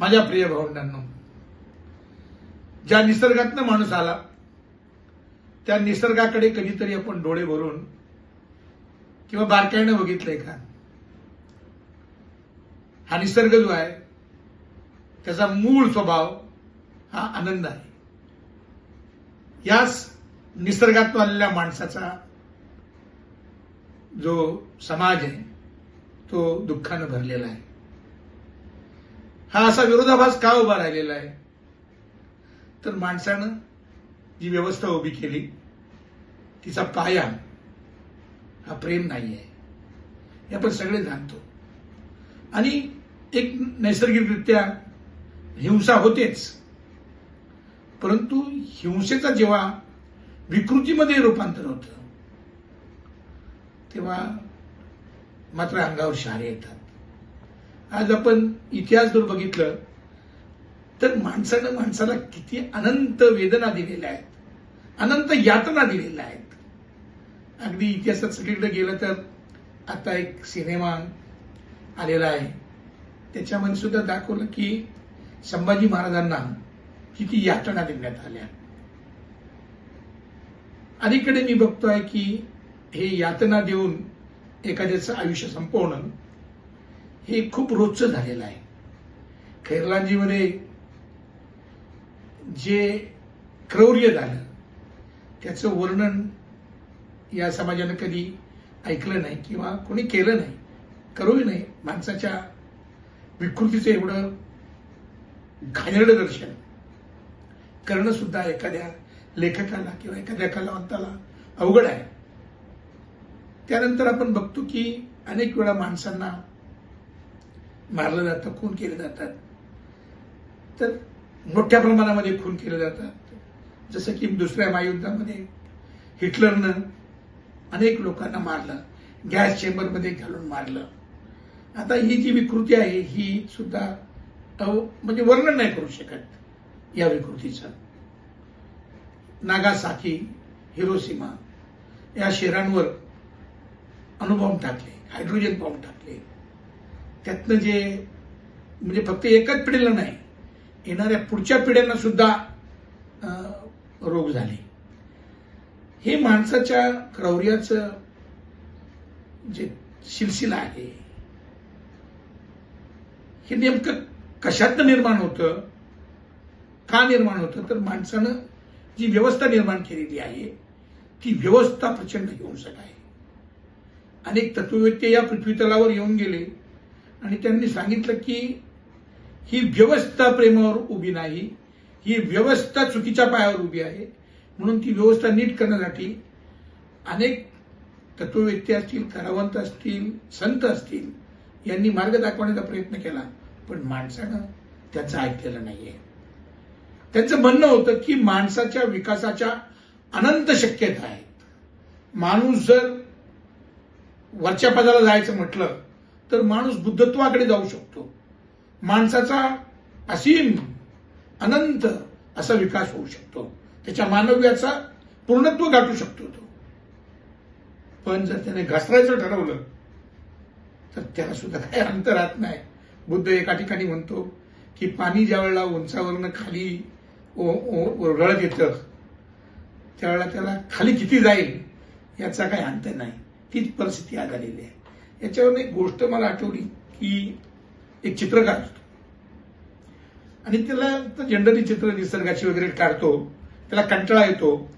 माझ्या प्रिय भावंडांनो ज्या निसर्गातनं माणूस आला त्या निसर्गाकडे कधीतरी आपण डोळे भरून किंवा बारकाईनं बघितलंय का? हा निसर्ग जो आहे त्याचा मूळ स्वभाव हा आनंद आहे. याच निसर्गातून आलेल्या माणसाचा जो समाज आहे तो दुःखानं भरलेला आहे. हा असा विरोधाभास का उभा राहिलेला आहे? तर माणसानं जी व्यवस्था उभी केली तिचा पाया हा प्रेम नाही आहे हे आपण सगळे जाणतो. आणि एक नैसर्गिकरित्या हिंसा होतेच. परंतु हिंसेचा जेव्हा विकृतीमध्ये रूपांतर होतं तेव्हा मात्र अंगावर शहारे येतात. आज आपण इतिहास जर बघितलं तर माणसानं माणसाला किती अनंत वेदना दिलेल्या आहेत. अनंत यातना दिलेल्या आहेत. अगदी इतिहासात सगळीकडे गेलं तर आता एक सिनेमा आलेला आहे. त्याच्यामध्ये सुद्धा दाखवलं की संभाजी महाराजांना किती यातना देण्यात आल्या. अलीकडे मी बघतोय की हे यातना देऊन एखाद्याचं आयुष्य संपवणं हे खूप रोजचं झालेलं आहे. खैरलांजीमध्ये जे क्रौर्य झालं त्याचं वर्णन या समाजानं कधी ऐकलं नाही किंवा कोणी केलं नाही करूही नाही. माणसाच्या विकृतीचं एवढं घाणेरडं दर्शन करणं सुद्धा एखाद्या लेखकाला किंवा एखाद्या कलावंताला अवघड आहे. त्यानंतर आपण बघतो की अनेक वेळा माणसांना मारलं जातं खून केले जातात. तर मोठ्या प्रमाणामध्ये खून केले जातात. जसं की दुसऱ्या महायुद्धामध्ये हिटलरनं अनेक लोकांना मारलं गॅस चेंबरमध्ये घालून मारलं. आता ही जी विकृती आहे ही सुद्धा अहो, म्हणजे वर्णन नाही करू शकत या विकृतीचं. नागासाकी हिरोसीमा या शहरांवर अणुबॉम्ब टाकले हायड्रोजन बॉम्ब टाकले. त्यातनं जे म्हणजे फक्त एकाच पिढीला नाही येणाऱ्या पुढच्या पिढ्यांना सुद्धा रोग झाले. हे माणसाच्या क्रौर्याचं जे सिलसिला आहे हे नेमकं कशातनं निर्माण होतं का निर्माण होतं तर माणसानं जी व्यवस्था निर्माण केलेली आहे ती व्यवस्था प्रचंड हिंसक आहे. अनेक तत्ववेत्ते या पृथ्वीतलावर येऊन गेले. आणि त्यांनी सांगितलं की ही व्यवस्था प्रेमावर उभी नाही ही व्यवस्था चुकीच्या पायावर उभी आहे. म्हणून ती व्यवस्था नीट करण्यासाठी अनेक तत्ववेत्ते असतील कलावंत असतील संत असतील यांनी मार्ग दाखवण्याचा प्रयत्न केला. पण माणसानं त्याचं ऐकलेलं नाहीये. त्यांचं म्हणणं होतं की माणसाच्या विकासाच्या अनंत शक्यता आहेत. माणूस जर वरच्या पदाला जायचं म्हटलं तर माणूस बुद्धत्वाकडे जाऊ शकतो. माणसाचा असीम अनंत असा विकास होऊ शकतो. त्याच्या मानव्याचा पूर्णत्व गाठू शकतो तो. पण जर त्याने घसरायचं ठरवलं तर त्याला सुद्धा काही अंत राहत नाही. बुद्ध एका ठिकाणी म्हणतो की पाणी ज्या वेळेला उंचावरनं खाली ओ- ओ- येतं त्यावेळेला त्याला खाली किती जाईल याचा काही अंत नाही. तीच परिस्थिती आज आलेली आहे. याच्यावर एक गोष्ट मला आठवली की एक चित्रकार आणि त्याला जनरली चित्र निसर्गाची वगैरे काढतो त्याला कंटाळा येतो.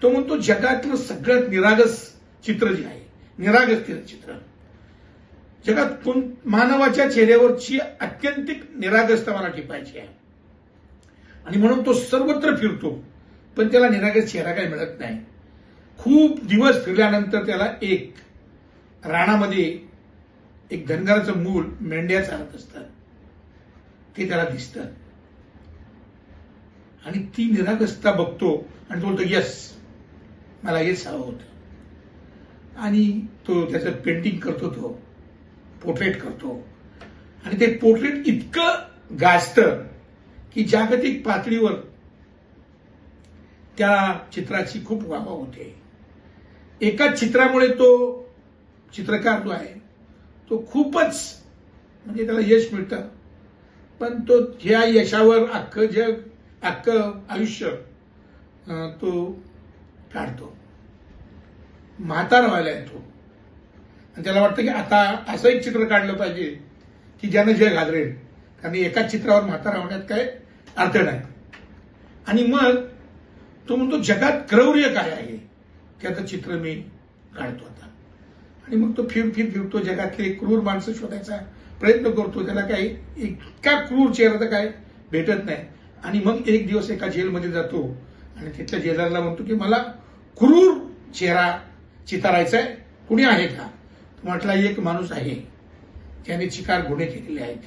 तो म्हणतो जगातलं सगळ्यात निरागस चित्र जे आहे निरागस चित्र जगात कोण मानवाच्या चेहऱ्यावरची अत्यंतिक निरागसता मला टिपायची आहे. आणि म्हणून तो सर्वत्र फिरतो पण त्याला निरागस चेहरा काही मिळत नाही. खूप दिवस फिरल्यानंतर त्याला एक राणामध्ये एक धनगराचं मूल मेंढ्या चालत असतात. ते त्याला दिसतं आणि ती निरागसता बघतो आणि तो बोलतो यस मला हेच हवं होतं. आणि तो त्याचं पेंटिंग करतो तो पोर्ट्रेट करतो. आणि ते पोर्ट्रेट इतकं गाजतं की जागतिक पातळीवर त्या चित्राची खूप वावा होते. एकाच चित्रामुळे तो चित्रकार जो आहे तो खूपच म्हणजे त्याला यश मिळतं. पण तो ह्या यशावर अख्खं जग अख्खं आयुष्य तो काढतो. म्हातारा व्हायला येतो. आणि त्याला वाटतं की आता असं एक चित्र काढलं पाहिजे की ज्यानं जग आदरेल. कारण एकाच चित्रावर म्हातारा होण्यात काय अर्थ नाही. आणि मग तो म्हणतो जगात क्रौर्य काय आहे? त्याचं चित्र मी काढतो आता. आणि मग तो फिर फिर फिरतो जगातले क्रूर माणसं शोधायचा प्रयत्न करतो. त्याला काही इतका क्रूर चेहरा तर काय भेटत नाही. आणि मग एक दिवस एका जेलमध्ये जातो आणि तिथल्या जेलरला म्हणतो की मला क्रूर चेहरा चितारायचा आहे कुणी आहे का? म्हटला एक माणूस आहे. ज्याने चिकार गुन्हे केलेले आहेत.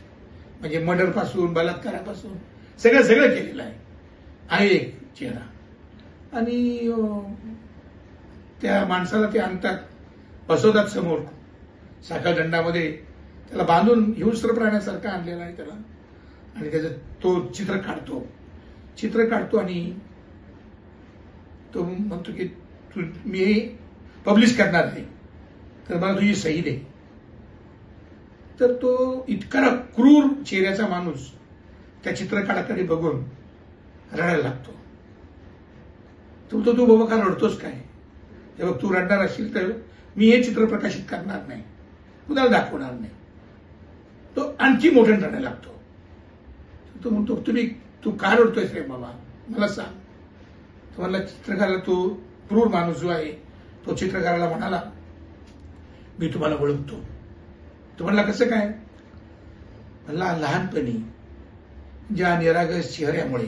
म्हणजे मर्डरपासून बलात्कारापासून सगळं सगळं केलेलं आहे. आहे एक चेहरा. आणि त्या माणसाला ते आणतात. बसवतात समोर. साखळदंडामध्ये त्याला बांधून हिंस्र प्राण्यासारखा आणलेला आहे त्याला. आणि त्याचं तो चित्र काढतो. चित्र काढतो आणि तो म्हणतो की तू मी हे पब्लिश करणार आहे. तर मला तुझी सही दे. तर तो इतका क्रूर चेहऱ्याचा माणूस त्या चित्रकाराकडे बघून रडायला लागतो. तो तो तू बाबा का रडतोस काय? तेव्हा तू रडणार असशील तर मी हे चित्र प्रकाशित करणार नाही. कुणाला दाखवणार नाही. तो आणखी मोठ्याने रडायला लागतो. तो म्हणतो तुम्ही तू का रडतोयस रे बाबा? मला सांग. तुम्हाला चित्रकाराला तो क्रूर माणूस जो आहे तो चित्रकाराला म्हणाला मी तुम्हाला ओळखतो. तो म्हणला कसं काय? म्हणला लहानपणी ज्या निरागस चेहऱ्यामुळे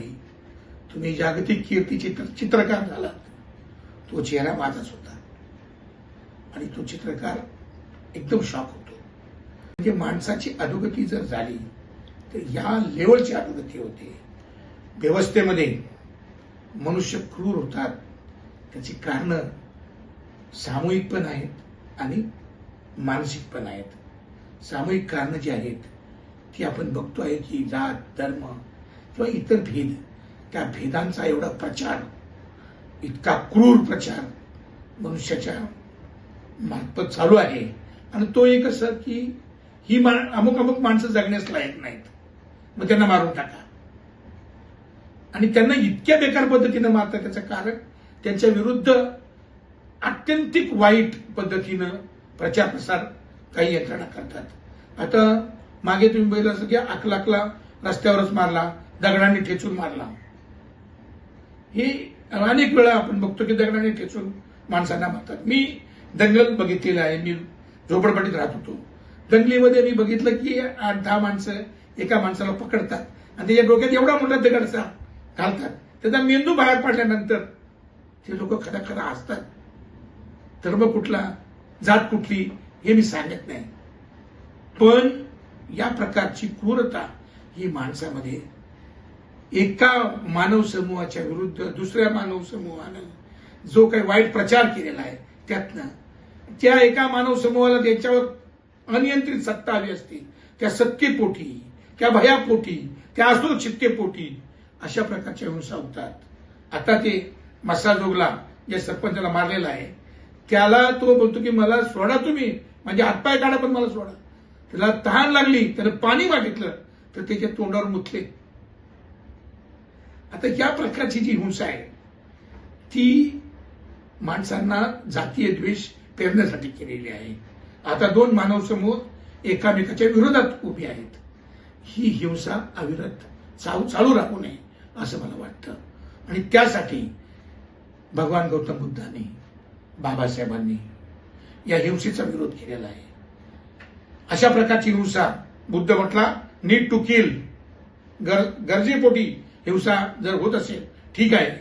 तुम्ही जागतिक कीर्तीचे चित्रकार झालात तो चेहरा माझाच होता. आणि तो चित्रकार एकदम शॉक होतो. म्हणजे माणसाची अधोगती जर झाली तर या लेवलची अधोगती होते. व्यवस्थेमध्ये मनुष्य क्रूर होतात. त्याची कारणं सामूहिक पण आहेत आणि मानसिक पण आहेत. सामूहिक कारणं जी आहेत ती आपण बघतो आहे की जात धर्म किंवा इतर भेद त्या भेदांचा एवढा प्रचार इतका क्रूर प्रचार मनुष्याच्या मार्फत चालू आहे. आणि तो एक असं की ही मा अमुक अमुक माणसं जगण्यास लायक नाहीत. मग त्यांना मारून टाका. आणि त्यांना इतक्या बेकार पद्धतीनं मारतात त्याचं कारण त्यांच्या विरुद्ध अत्यंतिक वाईट पद्धतीनं प्रचार प्रसार काही यंत्रणा करतात. आता मागे तुम्ही बघितलं असं की अकलाकला रस्त्यावरच मारला दगडांनी ठेचून मारला. हे अनेक वेळा आपण बघतो की दगडाने ठेचून माणसांना मारतात. मी दंगल बघितलेलं आहे. मी झोपडपट्टीत राहत होतो. दंगलीमध्ये मी बघितलं की आठ दहा माणसं एका माणसाला पकडतात. आणि त्याच्या डोक्यात एवढा मोठा दगडचा घालतात. त्याचा मेंदू बाहेर पडल्यानंतर ते लोक खरा खरा हसतात. धर्म कुठला जात कुठली हे मी सांगत नाही. पण या प्रकारची क्रूरता ही माणसामध्ये एका मानव समूहाच्या विरुद्ध दुसऱ्या मानव समूहानं जो काही वाईट प्रचार केलेला आहे त्यातनं त्या एका मानव समूहाला त्याच्यावर अनियंत्रित सत्ता आली असते. त्या सत्तेपोटी त्या भयापोटी त्या असुरक्षिततेपोटी अशा प्रकारच्या हिंसा होतात. आता ते मसाजोगला ज्या सरपंचाला मारलेला आहे त्याला तो बोलतो की मला सोडा तुम्ही. म्हणजे हातपाय काढा पण मला सोडा. त्याला तहान लागली त्यानं पाणी मागितलं तर त्याच्या तोंडावर मुतले. आता या प्रकारची जी हिंसा आहे ती माणसांना जातीय द्वेष पेरण्यासाठी केलेली आहे. आता दोन मानव समूह एकामेकाच्या विरोधात उभे आहेत. ही हिंसा अविरत चालू चालू राहू नये असं मला वाटतं. आणि त्यासाठी भगवान गौतम बुद्धांनी बाबासाहेबांनी या हिंसेचा विरोध केलेला आहे. अशा प्रकारची हिंसा बुद्ध म्हटला नीड टू किल. गरजेपोटी हिंसा जर होत असेल ठीक आहे.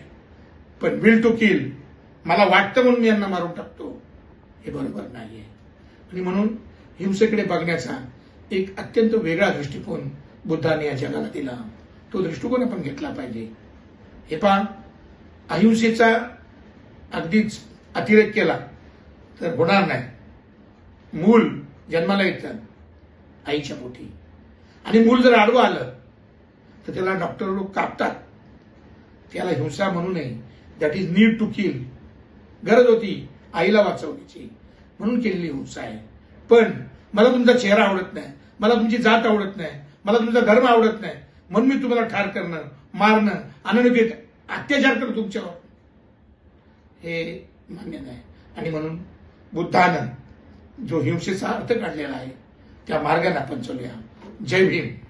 पण विल टू किल. मला वाटतं म्हणून मी यांना मारून टाकतो. हे बरोबर नाहीये. आणि म्हणून हिंसेकडे बघण्याचा एक अत्यंत वेगळा दृष्टिकोन बुद्धाने या जगाला दिला. तो दृष्टिकोन आपण घेतला पाहिजे. हे पहा अहिंसेचा अगदीच अतिरेक केला तर होणार नाही. मूल जन्माला येतं आईच्या पोटी. आणि मूल जर आडवं आलं तर त्याला डॉक्टर लोक कापतात. त्याला हिंसा म्हणू नये. That is need to kill गरज होती. आईला वाचवण्याची. म्हणून केलेली हिंसा आहे. पण मला तुमचा चेहरा आवडत नाही. मला तुमची जात आवडत नाही. मला तुमचा धर्म आवडत नाही. म्हणून मी तुम्हाला ठार करणं मारणं अननुचित अत्याचार करू तुमच्यावर हे मान्य नाही. आणि म्हणून बुद्धानं जो हिंसेचा अर्थ काढलेला आहे त्या मार्गाने आपण चलूया. जय भीम.